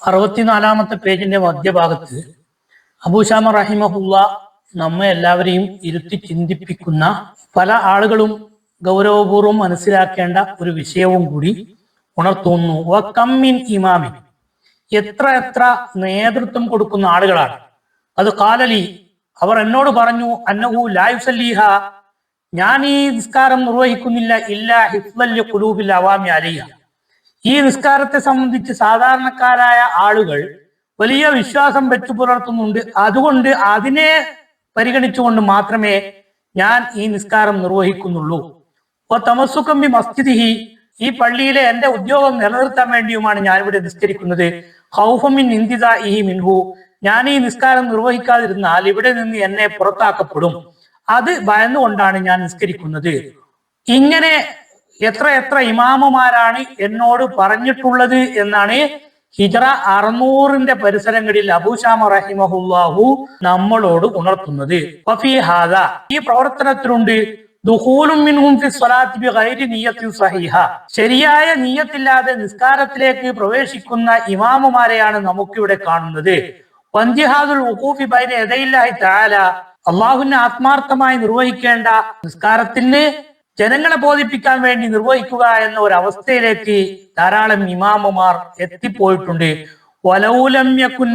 അറുപത്തിനാലാമത്തെ പേജിന്റെ മധ്യഭാഗത്ത് അബൂഷാമ റഹിമഹുല്ല നമ്മെ എല്ലാവരെയും ഇരുത്തി ചിന്തിപ്പിക്കുന്ന പല ആളുകളും ഗൗരവപൂർവം മനസ്സിലാക്കേണ്ട ഒരു വിഷയവും കൂടി ഉണർത്തുന്നു. വ കമ്മിൻ ഇമാമിൻ. എത്ര എത്ര നേതൃത്വം കൊടുക്കുന്ന ആളുകളാണ്. അത് കാലലി അവർ എന്നോട് പറഞ്ഞു അന്നഹു ലായുസല്ലീഹ ഞാൻ ഈ നിസ്കാരം നിർവഹിക്കുന്നില്ല ഇല്ല ഹിഫ്ലല്യ കുലൂബിൽ അവാമി അലിയ ഈ നിസ്കാരത്തെ സംബന്ധിച്ച് സാധാരണക്കാരായ ആളുകൾ വലിയ വിശ്വാസം വെച്ചു പുലർത്തുന്നുണ്ട്. അതുകൊണ്ട് അതിനെ പരിഗണിച്ചുകൊണ്ട് മാത്രമേ ഞാൻ ഈ നിസ്കാരം നിർവഹിക്കുന്നുള്ളൂ. ഓ തമസുക്കമ്പി മസ്ജിദിഹി. ഈ പള്ളിയിലെ എന്റെ ഉദ്യോഗം നിലനിർത്താൻ വേണ്ടിയുമാണ് ഞാൻ ഇവിടെ നിസ്കരിക്കുന്നത്. ഹൗഫമിൻ ഇന്ദിത ഇഹി മിൻഹു. ഞാൻ ഈ നിസ്കാരം നിർവഹിക്കാതിരുന്നാൽ ഇവിടെ നിന്ന് എന്നെ പുറത്താക്കപ്പെടും. അത് ഭയന്നുകൊണ്ടാണ് ഞാൻ നിസ്കരിക്കുന്നത്. ഇങ്ങനെ എത്ര എത്ര ഇമാമുമാരാണ് എന്നോട് പറഞ്ഞിട്ടുള്ളത് എന്നാണ് ഹിജറ അറുന്നൂറിന്റെ പരിസരങ്ങളിൽ അബൂഷാമ റഹിമഹുല്ലാഹു നമ്മളോട് ഉണർത്തുന്നത്. ഈ പ്രവർത്തനത്തിലുണ്ട്. ശരിയായ നീയത്തില്ലാതെ നിസ്കാരത്തിലേക്ക് പ്രവേശിക്കുന്ന ഇമാമുമാരെയാണ് നമുക്കിവിടെ കാണുന്നത്. വന്തിഹാദുൽ വഖൂഫി ബൈന അള്ളാഹുവിനെ ആത്മാർത്ഥമായി നിർവഹിക്കേണ്ട നിസ്കാരത്തിന് ജനങ്ങളെ ബോധിപ്പിക്കാൻ വേണ്ടി നിർവഹിക്കുക എന്ന ഒരു അവസ്ഥയിലേക്ക് ധാരാളം ഇമാമുമാർ എത്തിപ്പോയിട്ടുണ്ട്.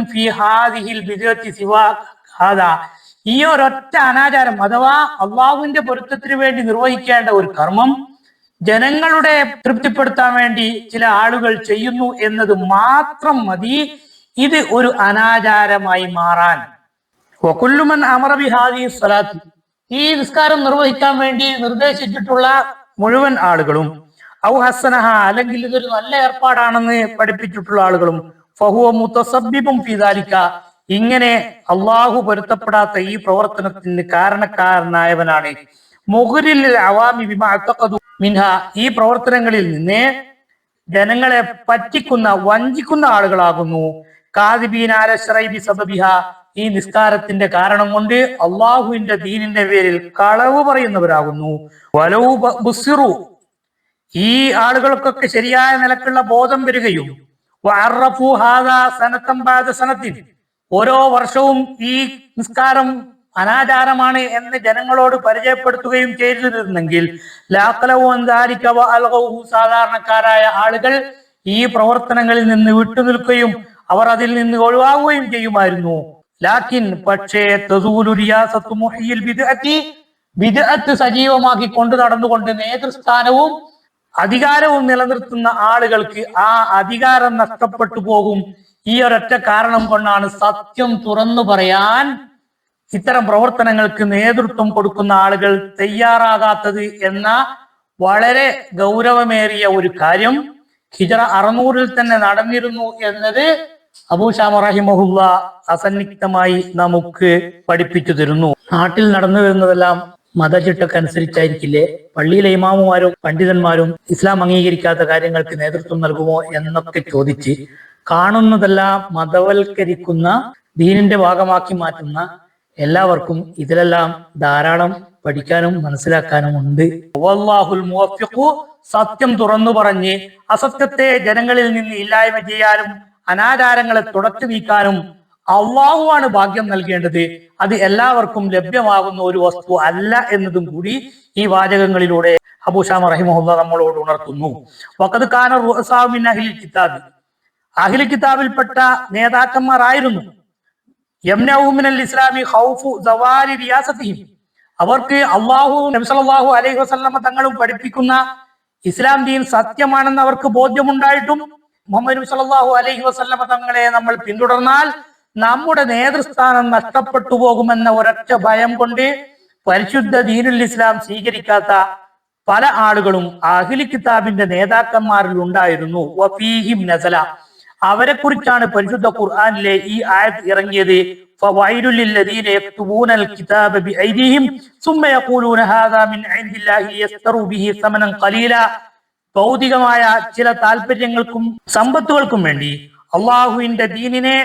ഫീ ഹാദിഹിൽ ബിദത്തി ഈ ഒരൊറ്റ അനാചാരം അഥവാ അള്ളാഹുവിന്റെ പൊരുത്തത്തിന് വേണ്ടി നിർവഹിക്കേണ്ട ഒരു കർമ്മം ജനങ്ങളുടെ തൃപ്തിപ്പെടുത്താൻ വേണ്ടി ചില ആളുകൾ ചെയ്യുന്നു എന്നത് മാത്രം മതി. ഇത് ഒരു അനാചാരമായി മാറാൻ. അമറബി ഹാദി സ്വലാത്ത്. ഈ നിസ്കാരം നിർവഹിക്കാൻ വേണ്ടി നിർദ്ദേശിച്ചിട്ടുള്ള മുഴുവൻ ആളുകളും ഔ ഹസനഹ അല്ലെങ്കിൽ ഇതൊരു നല്ല ഏർപ്പാടാണെന്ന് പഠിപ്പിച്ചിട്ടുള്ള ആളുകളും ഫഹുവ മുത്തസബിബും ഫിദാലിക്ക ഇങ്ങനെ അള്ളാഹു പൊരുത്തപ്പെടാത്ത ഈ പ്രവർത്തനത്തിന് കാരണക്കാരനായവനാണ്. മുഹുരിൽ അവാമി വിമാക്കതു മിൻഹ ഈ പ്രവർത്തനങ്ങളിൽ നിന്ന് ജനങ്ങളെ പറ്റിക്കുന്ന വഞ്ചിക്കുന്ന ആളുകളാകുന്നു. കാദിബീനാല ശ്രൈബി സബബിഹ ഈ നിസ്കാരത്തിന്റെ കാരണം കൊണ്ട് അള്ളാഹുവിന്റെ ദീനിന്റെ പേരിൽ കളവ് പറയുന്നവരാകുന്നു. വലവുറു ഈ ആളുകൾക്കൊക്കെ ശരിയായ നിലക്കുള്ള ബോധം വരികയും ഓരോ വർഷവും ഈ നിസ്കാരം അനാചാരമാണ് എന്ന് ജനങ്ങളോട് പരിചയപ്പെടുത്തുകയും ചെയ്തിരുന്നെങ്കിൽ സാധാരണക്കാരായ ആളുകൾ ഈ പ്രവർത്തനങ്ങളിൽ നിന്ന് വിട്ടുനിൽക്കുകയും അവർ അതിൽ നിന്ന് ഒഴിവാകുകയും ചെയ്യുമായിരുന്നു. ലാക്കിൻ പക്ഷേ ബിദ്അത്ത് സജീവമാക്കി കൊണ്ട് നടന്നുകൊണ്ട് നേതൃസ്ഥാനവും അധികാരവും നിലനിർത്തുന്ന ആളുകൾക്ക് ആ അധികാരം നഷ്ടപ്പെട്ടു പോകും. ഈ ഒരൊറ്റ കാരണം കൊണ്ടാണ് സത്യം തുറന്നു പറയാൻ ഇത്തരം പ്രവർത്തനങ്ങൾക്ക് നേതൃത്വം കൊടുക്കുന്ന ആളുകൾ തയ്യാറാകാത്തത് എന്ന വളരെ ഗൗരവമേറിയ ഒരു കാര്യം. ഹിജറ അറുന്നൂറിൽ തന്നെ നടന്നിരുന്നു എന്നത് അബൂഷാമ റഹിമഹുല്ല അസന്നിഗ്ധമായി നമുക്ക് പഠിപ്പിച്ചു തരുന്നു. നാട്ടിൽ നടന്നു വരുന്നതെല്ലാം മതചിട്ടൊക്കെ അനുസരിച്ചായിരിക്കില്ലേ പള്ളിയിലെ ഇമാമുമാരും പണ്ഡിതന്മാരും ഇസ്ലാം അംഗീകരിക്കാത്ത കാര്യങ്ങൾക്ക് നേതൃത്വം നൽകുമോ എന്നൊക്കെ ചോദിച്ച് കാണുന്നതെല്ലാം മതവൽക്കരിക്കുന്ന ദീനിന്റെ ഭാഗമാക്കി മാറ്റുന്ന എല്ലാവർക്കും ഇതിലെല്ലാം ധാരാളം പഠിക്കാനും മനസ്സിലാക്കാനും ഉണ്ട്. സത്യം തുറന്നു പറഞ്ഞ് അസത്യത്തെ ജനങ്ങളിൽ നിന്ന് ഇല്ലായ്മ ചെയ്യാനും അനാചാരങ്ങളെ തുടച്ചു നീക്കാനും അള്ളാഹുവാണ് ഭാഗ്യം നൽകേണ്ടത്. അത് എല്ലാവർക്കും ലഭ്യമാകുന്ന ഒരു വസ്തു അല്ല എന്നതും കൂടി ഈ വാചകങ്ങളിലൂടെ അബൂഷാമ റഹിമുല്ല നമ്മളോട് ഉണർത്തുന്നു. വക്കത് ഖാന റുഹസാമിൻ അഹിൽ കിതാബ്. അഹിൽ കിതാബിൽപ്പെട്ട നേതാക്കന്മാരായിരുന്നു. യംനൗമിനൽ ഇസ്ലാമി സവാരി റിയാസത്തിഹിം. അവർക്ക് അള്ളാഹു നബ്സലാഹു അലൈഹി വസല്ലമ തങ്ങളും പഠിപ്പിക്കുന്ന ഇസ്ലാം ദീൻ സത്യമാണെന്ന് അവർക്ക് ബോധ്യമുണ്ടായിട്ടും മുഹമ്മദ് നബി സല്ലാഹു അലൈഹി വസല്ലമ തങ്ങളെ നമ്മൾ പിന്തുടർന്നാൽ നമ്മുടെ നേതൃസ്ഥാനം നഷ്ടപ്പെട്ടു പോകുമെന്ന ഒരൊറ്റ ഭയം കൊണ്ട് പരിശുദ്ധ ദീനുൽ ഇസ്ലാം സ്വീകരിക്കാത്ത പല ആളുകളും അഖിലി കിതാബിന്റെ നേതാക്കന്മാരിൽ ഉണ്ടായിരുന്നു. വഫീഹിം നസല. അവരെ കുറിച്ചാണ് പരിശുദ്ധ ഖുർആാനിലെ ഈ ആയത് ഇറങ്ങിയത്. കിതാബ ഭൗതികമായ ചില താല്പര്യങ്ങൾക്കും സമ്പത്തുകൾക്കും വേണ്ടി അള്ളാഹുവിന്റെ ദീനിനെ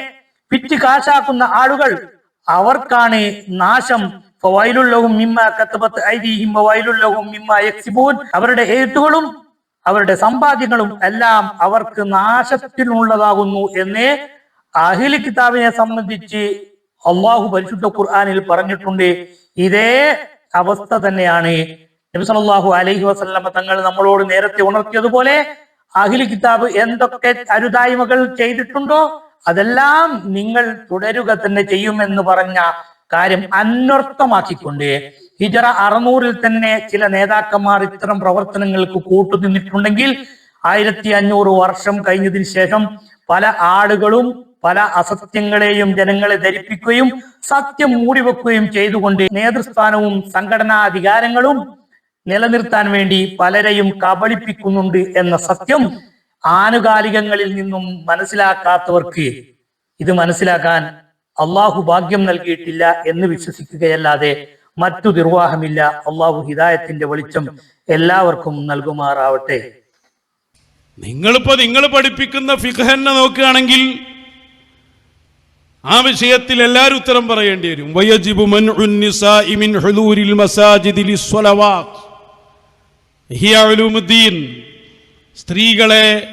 പിറ്റ് കാശാക്കുന്ന ആളുകൾ അവർക്കാണ് നാശം. അവരുടെ എഴുത്തുകളും അവരുടെ സമ്പാദ്യങ്ങളും എല്ലാം അവർക്ക് നാശത്തിനുള്ളതാകുന്നു എന്ന് അഹിലി കിതാബിനെ സംബന്ധിച്ച് അള്ളാഹു പരിശുദ്ധ ഖുർആാനിൽ പറഞ്ഞിട്ടുണ്ട്. ഇതേ അവസ്ഥ തന്നെയാണ് നബി സല്ലല്ലാഹു അലൈഹി വസല്ലമ തങ്ങൾ നമ്മളോട് നേരത്തെ ഉണർത്തിയതുപോലെ അഖിൽ കിതാബ് എന്തൊക്കെ അരുതായ്മകൾ ചെയ്തിട്ടുണ്ടോ അതെല്ലാം നിങ്ങൾ തുടരുക തന്നെ ചെയ്യുമെന്ന് പറഞ്ഞ കാര്യം അന്വർത്ഥമാക്കിക്കൊണ്ട് ഹിജറ അറുന്നൂറിൽ തന്നെ ചില നേതാക്കന്മാർ ഇത്തരം പ്രവർത്തനങ്ങൾക്ക് കൂട്ടുനിന്നിട്ടുണ്ടെങ്കിൽ ആയിരത്തി അഞ്ഞൂറ് വർഷം കഴിഞ്ഞതിന് ശേഷം പല ആളുകളും പല അസത്യങ്ങളെയും ജനങ്ങളെ ധരിപ്പിക്കുകയും സത്യം മൂടിവെക്കുകയും ചെയ്തുകൊണ്ട് നേതൃസ്ഥാനവും സംഘടനാ അധികാരങ്ങളും നിലനിർത്താൻ വേണ്ടി പലരെയും കബളിപ്പിക്കുന്നുണ്ട് എന്ന സത്യം ആനുകാലികങ്ങളിൽ നിന്നും മനസ്സിലാക്കാത്തവർക്ക് ഇത് മനസ്സിലാക്കാൻ അള്ളാഹു ഭാഗ്യം നൽകിയിട്ടില്ല എന്ന് വിശ്വസിക്കുകയല്ലാതെ മറ്റു നിർവാഹമില്ല. അള്ളാഹു ഹിദായത്തിന്റെ വെളിച്ചം എല്ലാവർക്കും നൽകുമാറാവട്ടെ. നിങ്ങളിപ്പോ നിങ്ങൾ പഠിപ്പിക്കുന്ന ഫിഖഹന്നെ നോക്കുകയാണെങ്കിൽ ആ വിഷയത്തിൽ എല്ലാവരും ഉത്തരം പറയേണ്ടി വരും. വയജിബു മിൻ ഹുദൂരിൽ മസാജിദി ലിസ്വലവാത്ത്. ഹിയ ഉലൂമുദ്ദീൻ സ്ത്രീകളെ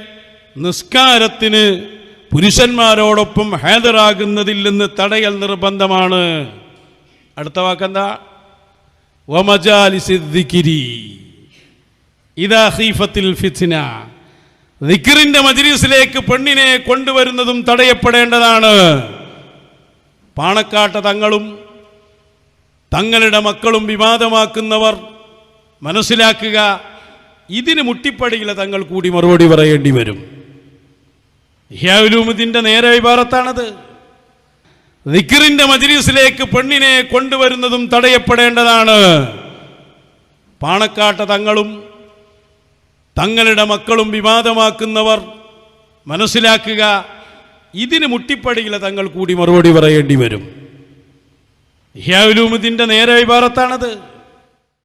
നിസ്കാരത്തിന് പുരുഷന്മാരോടൊപ്പം ഹാജരാകുന്നതിൽ നിന്ന് തടയൽ നിർബന്ധമാണ്. അടുത്ത വാക്കെന്താ? വമജാലിസിദ്ദിക്കിരി ഇതാ ഹീഫത്തിൽ ഫിത്തിന ദിക്റിന്റെ മജ്ലിസിലേക്ക് പെണ്ണിനെ കൊണ്ടുവരുന്നതും തടയപ്പെടേണ്ടതാണ്. പാണക്കാട്ട തങ്ങളും തങ്ങളുടെ മക്കളും വിവാദമാക്കുന്നവർ മനസ്സിലാക്കുക. ഇതിന് മുട്ടിപ്പടിയില്ല തങ്ങൾ കൂടി മറുപടി പറയേണ്ടി വരും. ഹിയാവുലൂമതിന്റെ നേരെ വിഭാഗത്താണത്. ദിക്റിന്റെ മജ്ലിസിലേക്ക് പെണ്ണിനെ കൊണ്ടുവരുന്നതും തടയപ്പെടേണ്ടതാണ്. പാണക്കാട്ട തങ്ങളും തങ്ങളുടെ മക്കളും വിവാദമാക്കുന്നവർ മനസ്സിലാക്കുക ഇതിന് മുട്ടിപ്പടിയില്ല തങ്ങൾ കൂടി മറുപടി പറയേണ്ടി വരും. ഹിയാവുലൂമതിന്റെ നേരെ വിഭാഗത്താണത്.